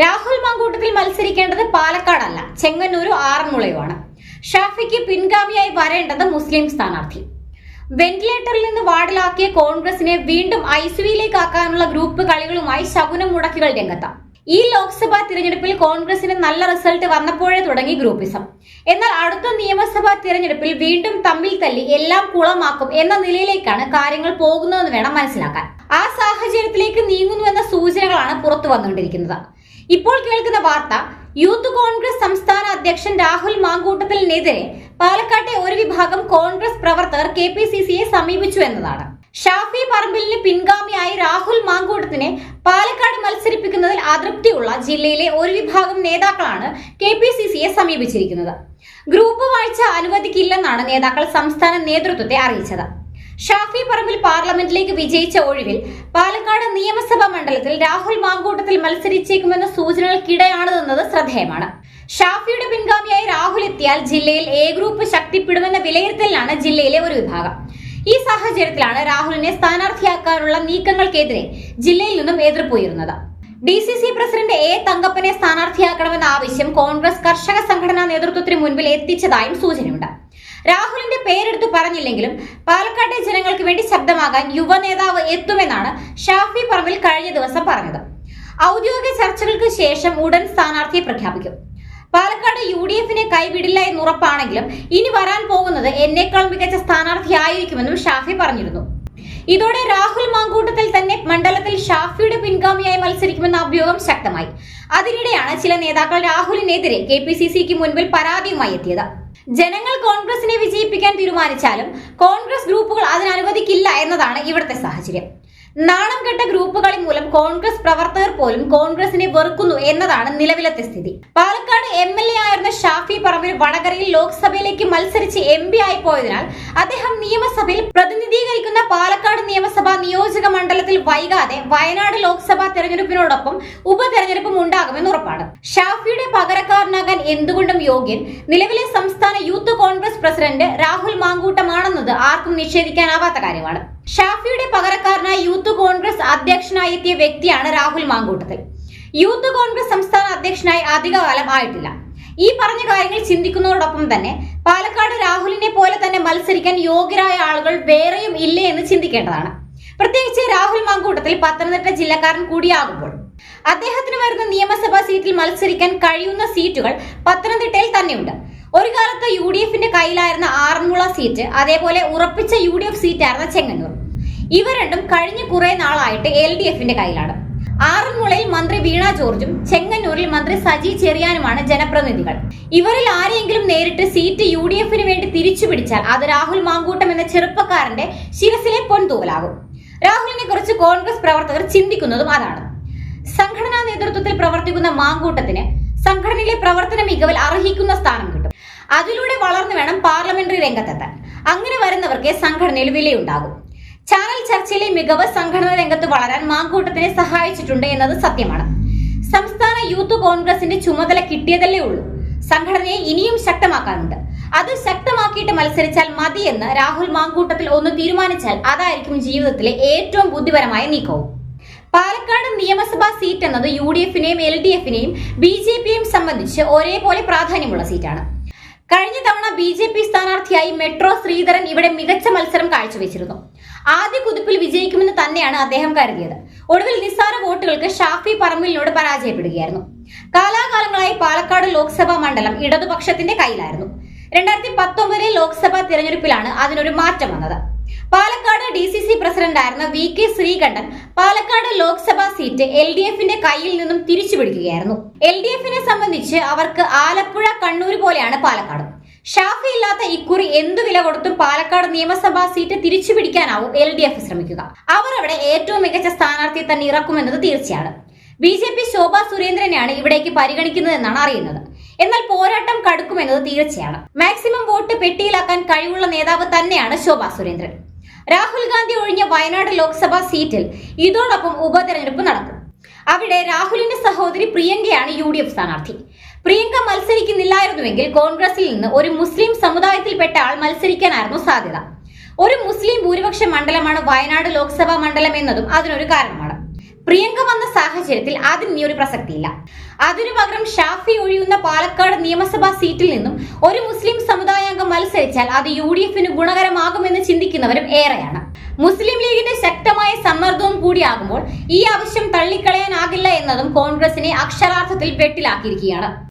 രാഹുൽ മാങ്കൂട്ടത്തിൽ മത്സരിക്കേണ്ടത് പാലക്കാടല്ല ചെങ്ങന്നൂരും ആറന്മുളയുമാണ്. ഷാഫിക്ക് പിൻഗാമിയായി വരേണ്ടത് മുസ്ലിം സ്ഥാനാർത്ഥി. വെന്റിലേറ്ററിൽ നിന്ന് വാർഡിലാക്കിയ കോൺഗ്രസിനെ വീണ്ടും ഐസിയുയിലേക്ക് ആക്കാനുള്ള ഗ്രൂപ്പ് കളികളുമായി ശകുനം മുടക്കികൾ രംഗത്താം. ഈ ലോക്സഭാ തിരഞ്ഞെടുപ്പിൽ കോൺഗ്രസിന് നല്ല റിസൾട്ട് വന്നപ്പോഴേ തുടങ്ങി ഗ്രൂപ്പിസം. എന്നാൽ അടുത്ത നിയമസഭാ തിരഞ്ഞെടുപ്പിൽ വീണ്ടും തമ്മിൽ തല്ലി എല്ലാം കുളമാക്കും എന്ന നിലയിലേക്കാണ് കാര്യങ്ങൾ പോകുന്നതെന്ന് വേണം മനസ്സിലാക്കാൻ. ആ സാഹചര്യത്തിലേക്ക് നീങ്ങുന്നുവെന്ന സൂചനകളാണ് പുറത്തു വന്നുകൊണ്ടിരിക്കുന്നത്. ഇപ്പോൾ കേൾക്കുന്ന വാർത്ത യൂത്ത് കോൺഗ്രസ് സംസ്ഥാന അധ്യക്ഷൻ രാഹുൽ മാങ്കൂട്ടത്തിനെതിരെ പാലക്കാട്ടെ ഒരു വിഭാഗം കോൺഗ്രസ് പ്രവർത്തകർ കെ പി സി സിയെ സമീപിച്ചു എന്നതാണ്. ഷാഫി പറമ്പിലിന് പിൻഗാമിയായി രാഹുൽ മാങ്കൂട്ടത്തിനെ പാലക്കാട് മത്സരിപ്പിക്കുന്നതിൽ അതൃപ്തിയുള്ള ജില്ലയിലെ ഒരു വിഭാഗം നേതാക്കളാണ് കെ പി സി സിയെ സമീപിച്ചിരിക്കുന്നത്. ഗ്രൂപ്പ് വാഴ്ച അനുവദിക്കില്ലെന്നാണ് നേതാക്കൾ സംസ്ഥാന നേതൃത്വത്തെ അറിയിച്ചത്. ഷാഫി പറമ്പിൽ പാർലമെന്റിലേക്ക് വിജയിച്ച ഒഴിവിൽ പാലക്കാട് നിയമസഭാ മണ്ഡലത്തിൽ രാഹുൽ മാങ്കൂട്ടത്തിൽ മത്സരിച്ചേക്കുമെന്ന സൂചനകൾക്കിടെയാണിതെന്നത് ശ്രദ്ധേയമാണ്. ഷാഫിയുടെ പിൻഗാമിയായി രാഹുൽ എത്തിയാൽ ജില്ലയിൽ എ ഗ്രൂപ്പ് ശക്തിപ്പെടുമെന്ന വിലയിരുത്തലിലാണ് ജില്ലയിലെ ഒരു വിഭാഗം. ഈ സാഹചര്യത്തിലാണ് രാഹുലിനെ സ്ഥാനാർത്ഥിയാക്കാനുള്ള നീക്കങ്ങൾക്കെതിരെ ജില്ലയിൽ നിന്നും എതിർപ്പുയരുന്നത്. D C C president A തങ്കപ്പനെ സ്ഥാനാർത്ഥിയാക്കണമെന്ന ആവശ്യം കോൺഗ്രസ് കർഷക സംഘടനാ നേതൃത്വത്തിന് മുൻപിൽ എത്തിച്ചതായും സൂചനയുണ്ട്. രാഹുലിന്റെ പേരെടുത്ത് പറഞ്ഞില്ലെങ്കിലും പാലക്കാട്ടെ ജനങ്ങൾക്ക് വേണ്ടി ശബ്ദമാകാൻ യുവ നേതാവ് എത്തുമെന്നാണ് ഷാഫി പറമ്പിൽ കഴിഞ്ഞ ദിവസം പറഞ്ഞത്. ഔദ്യോഗിക ചർച്ചകൾക്ക് ശേഷം ഉടൻ സ്ഥാനാർത്ഥിയെ പ്രഖ്യാപിക്കും. പാലക്കാട് യു ഡി എഫിനെ കൈവിടില്ല എന്ന് ഉറപ്പാണെങ്കിലും ഇനി വരാൻ പോകുന്നത് എന്നേക്കാൾ മികച്ച സ്ഥാനാർത്ഥിയായിരിക്കുമെന്നും ഷാഫി പറഞ്ഞിരുന്നു. ഇതോടെ രാഹുൽ മാങ്കൂട്ടത്തിൽ തന്നെ മണ്ഡലത്തിൽ ഷാഫിയുടെ പിൻഗാമിയായി മത്സരിക്കുമെന്ന അഭ്യൂഹം ശക്തമായി. അതിനിടെയാണ് ചില നേതാക്കൾ രാഹുലിനെതിരെ കെ പി സി സിക്ക് മുൻപിൽ പരാതിയുമായി എത്തിയത്. ജനങ്ങൾ കോൺഗ്രസിനെ വിജയിപ്പിക്കാൻ തീരുമാനിച്ചാലും കോൺഗ്രസ് ഗ്രൂപ്പുകൾ അതിനനുവദിക്കില്ല എന്നതാണ് ഇവിടുത്തെ സാഹചര്യം. നാണം കെട്ട ഗ്രൂപ്പുകളിൽ മൂലം കോൺഗ്രസ് പ്രവർത്തകർ പോലും കോൺഗ്രസിനെ വെറുക്കുന്നു എന്നതാണ് നിലവിലത്തെ സ്ഥിതി. പാലക്കാട് എം എൽ എ ആയിരുന്ന ഷാഫി പറമ്പിൽ വടകരയിൽ ലോക്സഭയിലേക്ക് മത്സരിച്ച് എം പി ആയി പോയതിനാൽ അദ്ദേഹം നിയമസഭയിൽ പ്രതിനിധീകരിക്കുന്ന നിയോജക വൈകാതെ വയനാട് ലോക്സഭാ തെരഞ്ഞെടുപ്പിനോടൊപ്പം ഉപതെരഞ്ഞെടുപ്പും ഉണ്ടാകുമെന്ന് ഉറപ്പാണ്. ഷാഫിയുടെ പകരക്കാരനാകാൻ എന്തുകൊണ്ടും യോഗ്യൻ? നിലവിലെ സംസ്ഥാന യൂത്ത് കോൺഗ്രസ് പ്രസിഡന്റ് രാഹുൽ മാങ്കൂട്ടമാണെന്നത് ആർക്കും നിഷേധിക്കാനാവാത്ത കാര്യമാണ്. ഷാഫിയുടെ പകരക്കാരനായി യൂത്ത് കോൺഗ്രസ് അധ്യക്ഷനായി എത്തിയ വ്യക്തിയാണ് രാഹുൽ മാങ്കൂട്ടത്തിൽ. യൂത്ത് കോൺഗ്രസ് സംസ്ഥാന അധ്യക്ഷനായി അധികകാലം ആയിട്ടില്ല. ഈ പറഞ്ഞ കാര്യങ്ങൾ ചിന്തിക്കുന്നതോടൊപ്പം തന്നെ പാലക്കാട് രാഹുലിനെ പോലെ തന്നെ മത്സരിക്കാൻ യോഗ്യരായ ആളുകൾ വേറെയും ഇല്ലേ എന്ന് ചിന്തിക്കേണ്ടതാണ്. പ്രത്യേകിച്ച് രാഹുൽ മാങ്കൂട്ടത്തിൽ പത്തനംതിട്ട ജില്ലക്കാരൻ കൂടിയാകുമ്പോൾ. അദ്ദേഹത്തിന് വരുന്ന നിയമസഭാ സീറ്റിൽ മത്സരിക്കാൻ കഴിയുന്ന സീറ്റുകൾ പത്തനംതിട്ടയിൽ തന്നെയുണ്ട്. ഒരു കാലത്ത് യു ഡി എഫിന്റെ കയ്യിലായിരുന്ന ആറന്മുള സീറ്റ് അതേപോലെ ഉറപ്പിച്ച യു ഡി എഫ് സീറ്റായിരുന്ന ചെങ്ങന്നൂർ. ഇവ രണ്ടും കഴിഞ്ഞ കുറെ നാളായിട്ട് എൽ ഡി എഫിന്റെ കയ്യിലാണ്. ആറന്മുളയിൽ മന്ത്രി വീണ ജോർജും ചെങ്ങന്നൂരിൽ മന്ത്രി സജി ചെറിയാനുമാണ് ജനപ്രതിനിധികൾ. ഇവരിൽ ആരെയെങ്കിലും നേരിട്ട് സീറ്റ് യു ഡി എഫിന് വേണ്ടി തിരിച്ചു അത് രാഹുൽ മാങ്കൂട്ടം എന്ന ചെറുപ്പക്കാരന്റെ ശിരസിലെ പൊൻതൂവലാകും. രാഹുലിനെ കുറിച്ച് കോൺഗ്രസ് പ്രവർത്തകർ ചിന്തിക്കുന്നതും അതാണ്. സംഘടനാ നേതൃത്വത്തിൽ പ്രവർത്തിക്കുന്ന മാങ്കൂട്ടത്തിന് സംഘടനയിലെ പ്രവർത്തന മികവിൽ അർഹിക്കുന്ന സ്ഥാനം കിട്ടും. അതിലൂടെ വളർന്നു വേണം പാർലമെന്ററി രംഗത്തെത്താൻ. അങ്ങനെ വരുന്നവർക്ക് സംഘടനയിൽ വിലയുണ്ടാകും. ചാനൽ ചർച്ചയിലെ മികവ് സംഘടനാ രംഗത്ത് വളരാൻ മാങ്കൂട്ടത്തിനെ സഹായിച്ചിട്ടുണ്ട് എന്നത് സത്യമാണ്. സംസ്ഥാന യൂത്ത് കോൺഗ്രസിന്റെ ചുമതല കിട്ടിയതല്ലേ ഉള്ളൂ. സംഘടനയെ ഇനിയും ശക്തമാക്കാനുണ്ട്. അത് ശക്തമാക്കിയിട്ട് മത്സരിച്ചാൽ മതിയെന്ന് രാഹുൽ മാങ്കൂട്ടത്തിൽ ഒന്ന് തീരുമാനിച്ചാൽ അതായിരിക്കും ജീവിതത്തിലെ ഏറ്റവും ബുദ്ധിപരമായ നീക്കവും. പാലക്കാട് നിയമസഭാ സീറ്റ് എന്നത് യു ഡി എഫിനെയും എൽ ഡി എഫിനെയും ബി ജെ പിയെയും സംബന്ധിച്ച് ഒരേപോലെ പ്രാധാന്യമുള്ള സീറ്റാണ്. കഴിഞ്ഞ തവണ ബി ജെ പി സ്ഥാനാർത്ഥിയായി മെട്രോ ശ്രീധരൻ ഇവിടെ മികച്ച മത്സരം കാഴ്ചവെച്ചിരുന്നു. ആദ്യ കുതിപ്പിൽ വിജയിക്കുമെന്ന് തന്നെയാണ് അദ്ദേഹം കരുതിയത്. ഒടുവിൽ നിസ്സാര വോട്ടുകൾക്ക് ഷാഫി പറമ്പിലിനോട് പരാജയപ്പെടുകയായിരുന്നു. കാലാകാലങ്ങളായി പാലക്കാട് ലോക്സഭാ മണ്ഡലം ഇടതുപക്ഷത്തിന്റെ കയ്യിലായിരുന്നു. രണ്ടായിരത്തി പത്തൊമ്പതിലെ ലോക്സഭാ തിരഞ്ഞെടുപ്പിലാണ് അതിനൊരു മാറ്റം വന്നത്. പാലക്കാട് ഡി സി സി പ്രസിഡന്റായിരുന്ന V K Sreekandan Palakkad Lok Sabha seat L D എഫിന്റെ കയ്യിൽ നിന്നും തിരിച്ചുപിടിക്കുകയായിരുന്നു. എൽ ഡി എഫിനെ സംബന്ധിച്ച് അവർക്ക് ആലപ്പുഴ കണ്ണൂർ പോലെയാണ് പാലക്കാട്. ഷാഫി ഇല്ലാത്ത ഇക്കുറി എന്തു വില കൊടുത്തും പാലക്കാട് നിയമസഭാ സീറ്റ് തിരിച്ചുപിടിക്കാനാവും എൽ ഡി എഫ് ശ്രമിക്കുക. അവർ അവിടെ ഏറ്റവും മികച്ച സ്ഥാനാർത്ഥിയെ തന്നെ ഇറക്കുമെന്നത് തീർച്ചയാണ്. ബി ജെ പി ശോഭ സുരേന്ദ്രനെയാണ് ഇവിടേക്ക് പരിഗണിക്കുന്നതെന്നാണ് അറിയുന്നത്. എന്നാൽ പോരാട്ടം കടുക്കുമെന്നത് തീർച്ചയാണ്. മാക്സിമം വോട്ട് പെട്ടിയിലാക്കാൻ കഴിവുള്ള നേതാവ് തന്നെയാണ് ശോഭാ സുരേന്ദ്രൻ. രാഹുൽ ഗാന്ധി ഒഴിഞ്ഞ വയനാട് ലോക്സഭാ സീറ്റിൽ ഇതോടൊപ്പം ഉപതെരഞ്ഞെടുപ്പ് നടക്കും. അവിടെ രാഹുലിന്റെ സഹോദരി പ്രിയങ്കയാണ് യു ഡി എഫ് സ്ഥാനാർത്ഥി. പ്രിയങ്ക മത്സരിക്കുന്നില്ലായിരുന്നുവെങ്കിൽ കോൺഗ്രസിൽ നിന്ന് ഒരു മുസ്ലിം സമുദായത്തിൽപ്പെട്ട ആൾ മത്സരിക്കാനായിരുന്നു സാധ്യത. ഒരു മുസ്ലിം ഭൂരിപക്ഷ മണ്ഡലമാണ് വയനാട് ലോക്സഭാ മണ്ഡലം എന്നതും അതിനൊരു കാരണമാണ്. പ്രിയങ്ക വന്ന സാഹചര്യത്തിൽ അതിന് ഇനി ഒരു പ്രസക്തിയില്ല. അതിനു പകരം ഷാഫി ഒഴിയുന്ന പാലക്കാട് നിയമസഭാ സീറ്റിൽ നിന്നും ഒരു മുസ്ലിം സമുദായാംഗം മത്സരിച്ചാൽ അത് യു ഡി എഫിന് ഗുണകരമാകുമെന്ന് ചിന്തിക്കുന്നവരും ഏറെയാണ്. മുസ്ലിം ലീഗിന്റെ ശക്തമായ സമ്മർദ്ദവും കൂടിയാകുമ്പോൾ ഈ ആവശ്യം തള്ളിക്കളയാനാകില്ല എന്നതും കോൺഗ്രസിനെ അക്ഷരാർത്ഥത്തിൽ വെട്ടിലാക്കിയിരിക്കുകയാണ്.